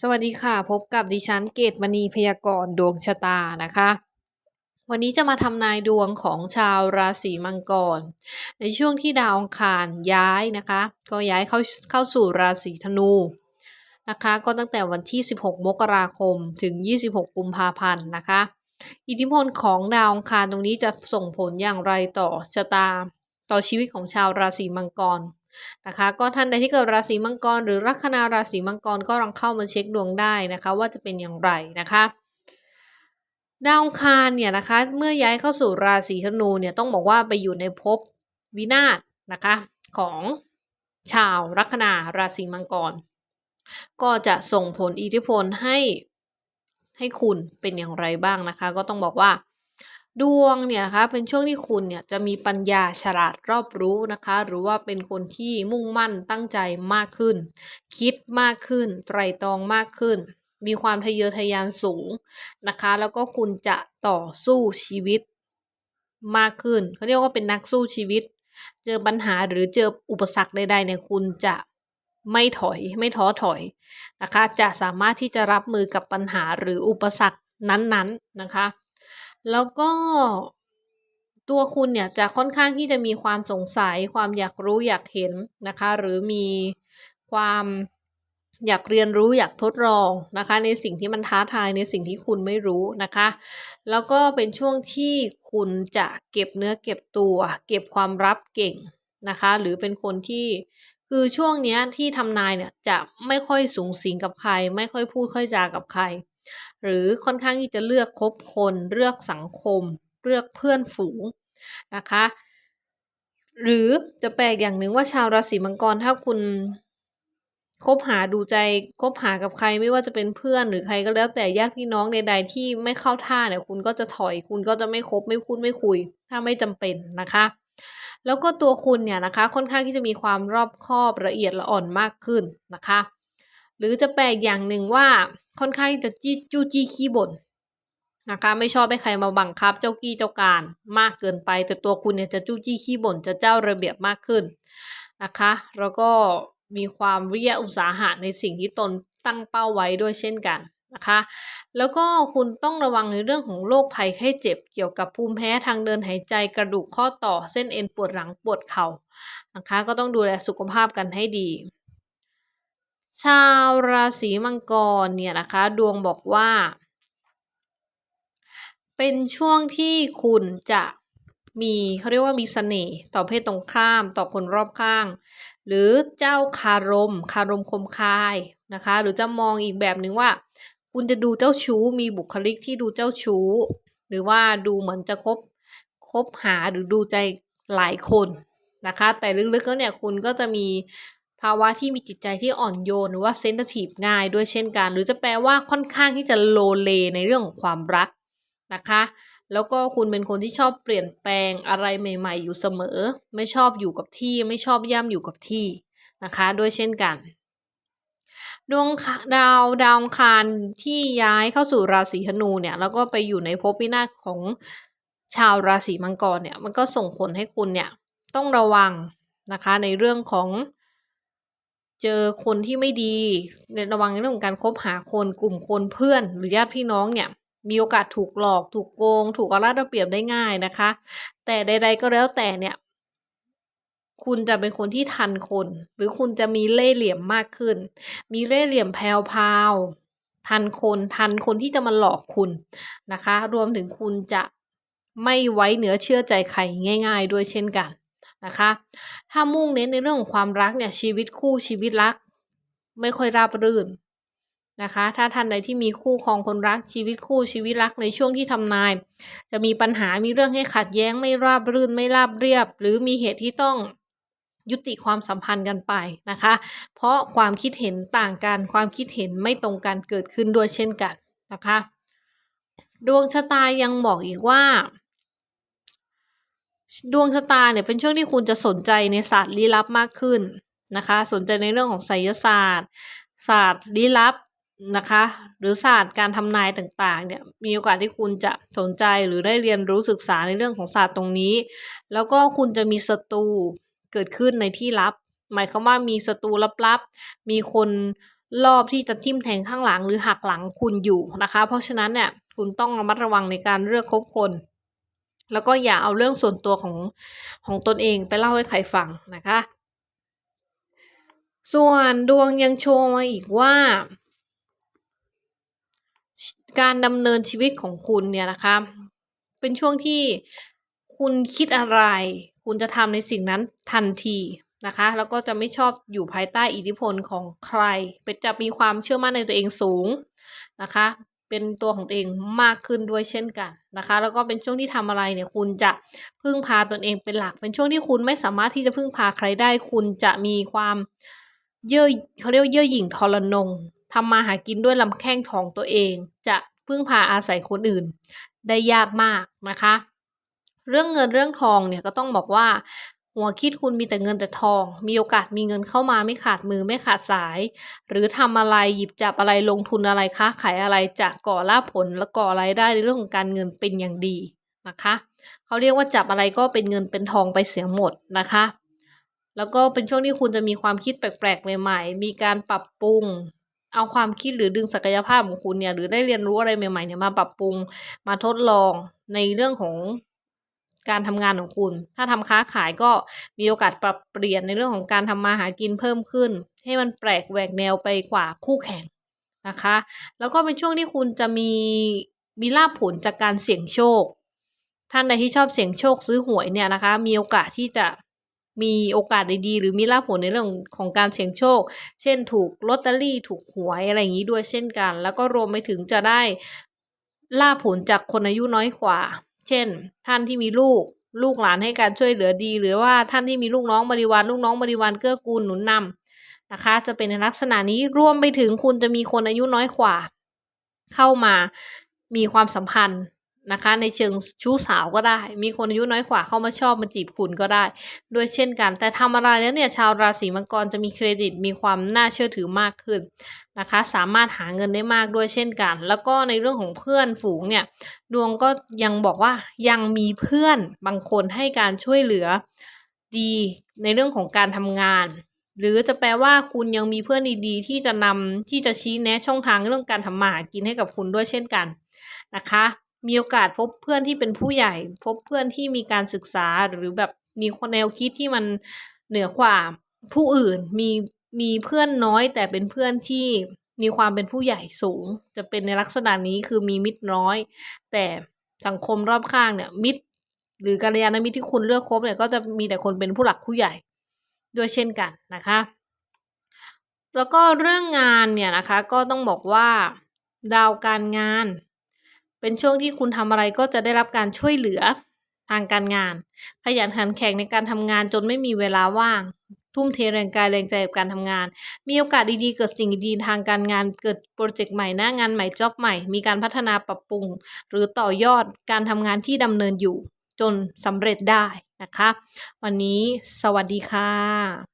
สวัสดีค่ะ พบกับดิฉันเกตมณีพยากรณ์ดวงชะตานะคะ วันนี้จะมาทำนายดวงของชาวราศีมังกร ในช่วงที่ดาวอังคารย้ายนะคะ ก็ย้ายเข้าเข้าสู่ราศีธนูนะคะ ก็ตั้งแต่วันที่ 16 มกราคมถึง 26 กุมภาพันธ์นะคะ อิทธิพลของดาวอังคารตรงนี้จะส่งผลอย่างไรต่อชะตา ต่อชีวิตของชาวราศีมังกร นะคะ ก็ท่านใดที่เกิดราศีมังกร หรือลัคนาราศีมังกรก็ลองเข้ามาเช็คดวงได้นะคะ ว่าจะเป็นอย่างไรนะคะดาวคารเนี่ยนะคะเมื่อย้ายเข้าสู่ราศีธนูเนี่ยต้องบอกว่าไปอยู่ในภพวินาศนะคะของชาวลัคนาราศีมังกร ก็จะส่งผลอิทธิพลให้ให้คุณเป็นอย่างไรบ้างนะคะ ก็ต้องบอกว่า ดวงเนี่ยนะคะเป็นช่วงที่คุณเนี่ยจะมีปัญญาฉลาดรอบรู้นะคะ หรือว่าเป็นคนที่มุ่งมั่นตั้งใจมากขึ้น คิดมากขึ้น ไตรตรองมากขึ้น มีความทะเยอทะยานสูงนะคะ แล้วก็คุณจะต่อสู้ชีวิตมากขึ้นเขาเรียกว่าเป็นนักสู้ชีวิต เจอปัญหาหรือเจออุปสรรคใดๆเนี่ยคุณจะไม่ถอยไม่ท้อถอยนะคะ จะสามารถที่จะรับมือกับปัญหาหรืออุปสรรคนั้นๆนะคะ แล้วก็ตัวคุณเนี่ยจะค่อนข้างที่จะมีความสงสัย ความอยากรู้อยากเห็นนะคะ หรือมีความอยากเรียนรู้อยากทดลองนะคะ ในสิ่งที่มันท้าทายในสิ่งที่คุณไม่รู้นะคะ แล้วก็เป็นช่วงที่คุณจะเก็บเนื้อเก็บตัว เก็บความลับเก่งนะคะ หรือเป็นคนที่คือช่วงนี้ที่ทำนายเนี่ยจะไม่ค่อยสูงสิงกับใคร ไม่ค่อยพูดค่อยจากับใคร หรือค่อนข้างที่จะเลือกคบคนเลือกสังคม เลือกเพื่อนฝูงนะคะ หรือจะแปลกอย่างหนึ่งว่าชาวราศีมังกรถ้าคุณคบหาดูใจคบหากับใครไม่ว่าจะเป็นเพื่อนหรือใครก็แล้วแต่ญาติพี่น้องใดๆที่ไม่เข้าท่าเนี่ยคุณก็จะถอยคุณก็จะไม่คบไม่พูดไม่คุย ถ้าไม่จำเป็นนะคะ แล้วก็ตัวคุณเนี่ยนะคะค่อนข้างที่จะมีความรอบคอบละเอียดละอ่อนมากขึ้นนะคะ หรือจะแปลกอย่างหนึ่งว่าค่อนข้างจะจี้จู้จี้ขี้บ่นนะคะไม่ชอบให้ใครมาบังคับเจ้ากี้เจ้าการมากเกินไป แต่ตัวคุณเนี่ยจะจู้จี้ขี้บ่นจะเจ้าระเบียบมากขึ้นนะคะ แล้วก็มีความวิทยาอุตสาหะในสิ่งที่ตนตั้งเป้าไว้ด้วยเช่นกันนะคะ แล้วก็คุณต้องระวังในเรื่องของโรคภัยไข้เจ็บเกี่ยวกับภูมิแพ้ทางเดินหายใจกระดูกข้อต่อเส้นเอ็นปวดหลังปวดเข่านะคะ ก็ต้องดูแลสุขภาพกันให้ดี ชาวราศีมังกรเนี่ยนะคะ ดวงบอกว่า เป็นช่วงที่คุณจะมีเขาเรียกว่ามีเสน่ห์ต่อเพศตรงข้ามต่อคนรอบข้าง หรือเจ้าคารม คารมคมคายนะคะ หรือจะมองอีกแบบหนึ่งว่า คุณจะดูเจ้าชู้ มีบุคลิกที่ดูเจ้าชู้ หรือว่าดูเหมือนจะคบคบหาหรือดูใจหลายคนนะคะ แต่ลึกๆแล้วเนี่ยคุณก็จะมี ภาวะที่มีจิตใจที่อ่อนโยนหรือว่าเซนซิทีฟง่ายด้วยเช่นกัน หรือจะแปลว่าค่อนข้างที่จะโลเลในเรื่องของความรักนะคะ แล้วก็คุณเป็นคนที่ชอบเปลี่ยนแปลงอะไรใหม่ ๆ อยู่เสมอ ไม่ชอบอยู่กับที่ไม่ชอบย่ำอยู่กับที่นะคะด้วยเช่นกันดวงดาวดาวคารที่ย้ายเข้าสู่ราศีธนูเนี่ยแล้วก็ไปอยู่ในภพวินาศของชาวราศีมังกรเนี่ยมันก็ส่งผลให้คุณเนี่ยต้องระวังนะคะในเรื่องของ เจอคนที่ไม่ดีในระวังในเรื่องของการคบหาคนกลุ่มคนเพื่อน หรือญาติพี่น้องเนี่ยมีโอกาสถูกหลอก ถูกโกง ถูกเอารัดเอาเปรียบได้ง่ายนะคะ แต่ใด ๆ ก็แล้วแต่เนี่ย คุณจะเป็นคนที่ทันคน หรือคุณจะมีเล่ห์เหลี่ยมมากขึ้น มีเล่ห์เหลี่ยมแพรวๆทันคนทันคนที่จะมาหลอกคุณนะคะ รวมถึงคุณจะไม่ไว้เหนือเชื่อใจใครง่าย ๆ ด้วยเช่นกัน นะคะ ถ้ามุ่งเน้นในเรื่องของความรักเนี่ยชีวิตคู่ชีวิตรัก ไม่ค่อยราบรื่นนะคะ ถ้าท่านใดที่มีคู่ครองคนรักชีวิตคู่ชีวิตรักในช่วงที่ทำนาย จะมีปัญหามีเรื่องให้ขัดแย้งไม่ราบรื่นไม่ราบเรียบ หรือมีเหตุที่ต้องยุติความสัมพันธ์กันไปนะคะ เพราะความคิดเห็นต่างกันความคิดเห็นไม่ตรงกันเกิดขึ้นด้วยเช่นกันนะคะ ดวงชะตายังบอกอีกว่า ดวงชะตาเนี่ยเป็นช่วงที่คุณจะสนใจในศาสตร์ลี้ลับมากขึ้นนะคะ สนใจในเรื่องของไสยศาสตร์ ศาสตร์ลี้ลับนะคะ หรือศาสตร์การทำนายต่างๆเนี่ยมีโอกาสที่คุณจะสนใจหรือได้เรียนรู้ศึกษาในเรื่องของศาสตร์ตรงนี้ แล้วก็คุณจะมีศัตรูเกิดขึ้นในที่ลับ หมายความว่ามีศัตรูลับๆมีคนรอบที่จะทิ่มแทงข้างหลังหรือหักหลังคุณอยู่นะคะ เพราะฉะนั้นเนี่ยคุณต้องระมัดระวังในการเลือกคบคน แล้วก็อย่าเอาเรื่องส่วนตัวของของตนเองไปเล่าให้ใครฟังนะคะ ส่วนดวงยังโชว์มาอีกว่า การดำเนินชีวิตของคุณเนี่ยนะคะ เป็นช่วงที่คุณคิดอะไร คุณจะทำในสิ่งนั้นทันทีนะคะ แล้วก็จะไม่ชอบอยู่ภายใต้อิทธิพลของใคร เป็นจะมีความเชื่อมั่นในตัวเองสูงนะคะ เป็นตัวของตัวเองมากขึ้นด้วยเช่นกันนะคะ แล้วก็เป็นช่วงที่ทำอะไรเนี่ยคุณจะพึ่งพาตนเองเป็นหลัก เป็นช่วงที่คุณไม่สามารถที่จะพึ่งพาใครได้ คุณจะมีความเย่อเขาเรียกว่าเย่อหยิ่งทรนงทำมาหากินด้วยลำแข้งของตัวเอง จะพึ่งพาอาศัยคนอื่น ได้ยากมากนะคะ เรื่องเงินเรื่องทองเนี่ยก็ต้องบอกว่า หัวคิดคุณมีแต่เงินแต่ทอง มีโอกาสมีเงินเข้ามาไม่ขาดมือไม่ขาดสาย หรือทำอะไรหยิบจับอะไรลงทุนอะไรค้าขายอะไรจะก่อลาผลและก่อรายได้ในเรื่องของการเงินเป็นอย่างดีนะคะเขาเรียกว่าจับอะไรก็เป็นเงินเป็นทองไปเสียหมดนะคะ แล้วก็เป็นช่วงที่คุณจะมีความคิดแปลกๆใหม่ๆ มีการปรับปรุง เอาความคิดหรือดึงศักยภาพของคุณเนี่ยหรือได้เรียนรู้อะไรใหม่ๆเนี่ยมาปรับปรุงมาทดลองในเรื่องของ การทำงานของคุณ ถ้าทำค้าขายก็มีโอกาสปรับเปลี่ยนในเรื่องของการทำมาหากินเพิ่มขึ้น ให้มันแปลกแหวกแนวไปกว่าคู่แข่งนะคะ แล้วก็เป็นช่วงที่คุณจะมีมีลาภผลจากการเสี่ยงโชค ท่านใดที่ชอบเสี่ยงโชคซื้อหวยเนี่ยนะคะ มีโอกาสที่จะมีโอกาสดีๆ หรือมีลาภผลในเรื่องของการเสี่ยงโชค เช่นถูกลอตเตอรี่ถูกหวยอะไรอย่างนี้ด้วยเช่นกัน แล้วก็รวมไปถึงจะได้ลาภผลจากคนอายุน้อยกว่า เช่น ท่านที่มีลูก ลูกหลานให้การช่วยเหลือดี หรือว่าท่านที่มีลูกน้องบริวารลูกน้องบริวารเกื้อกูลหนุนนำนะคะ จะเป็นในลักษณะนี้รวมไปถึงคุณจะมีคนอายุน้อยกว่า เข้ามามีความสัมพันธ์ นะคะ ในเชิงชู้สาวก็ได้ มีคนอายุน้อยกว่าเข้ามาชอบมาจีบคุณก็ได้ ด้วยเช่นกัน แต่ทำอะไรแล้วเนี่ยชาวราศีมังกรจะมีเครดิตมีความน่าเชื่อถือมากขึ้นนะคะ สามารถหาเงินได้มากด้วยเช่นกัน แล้วก็ในเรื่องของเพื่อนฝูงเนี่ยดวงก็ยังบอกว่ายังมีเพื่อนบางคนให้การช่วยเหลือดีในเรื่องของการทำงานหรือจะแปลว่าคุณยังมีเพื่อนดีๆ ที่จะนำที่จะชี้แนะช่องทางเรื่องการทำมาหากินให้กับคุณด้วยเช่นกันนะคะ มีโอกาสพบเพื่อนที่เป็นผู้ใหญ่ พบเพื่อนที่มีการศึกษาหรือแบบมีแนวคิดที่มันเหนือกว่าผู้อื่นมีมีเพื่อนน้อยแต่เป็นเพื่อนที่มีความเป็นผู้ใหญ่สูง จะเป็นในลักษณะนี้คือมีมิตรน้อย แต่สังคมรอบข้างเนี่ย มิตร หรือกัลยาณมิตรที่คุณเลือกคบเนี่ยก็จะมีแต่คนเป็นผู้หลักผู้ใหญ่ด้วยเช่นกันนะคะ แล้วก็เรื่องงานเนี่ยนะคะก็ต้องบอกว่า ดาวการงาน เป็นช่วงที่คุณทำอะไรก็จะได้รับการช่วยเหลือทางการงาน ขยันขันแข็งในการทำงานจนไม่มีเวลาว่าง ทุ่มเทแรงกายแรงใจกับการทำงาน มีโอกาสดีๆ เกิดสิ่งดีๆทางการงาน เกิดโปรเจกต์ใหม่หน้างานใหม่จ็อบใหม่ มีการพัฒนาปรับปรุง หรือต่อยอดการทำงานที่ดำเนินอยู่จนสำเร็จได้นะคะ วันนี้สวัสดีค่ะ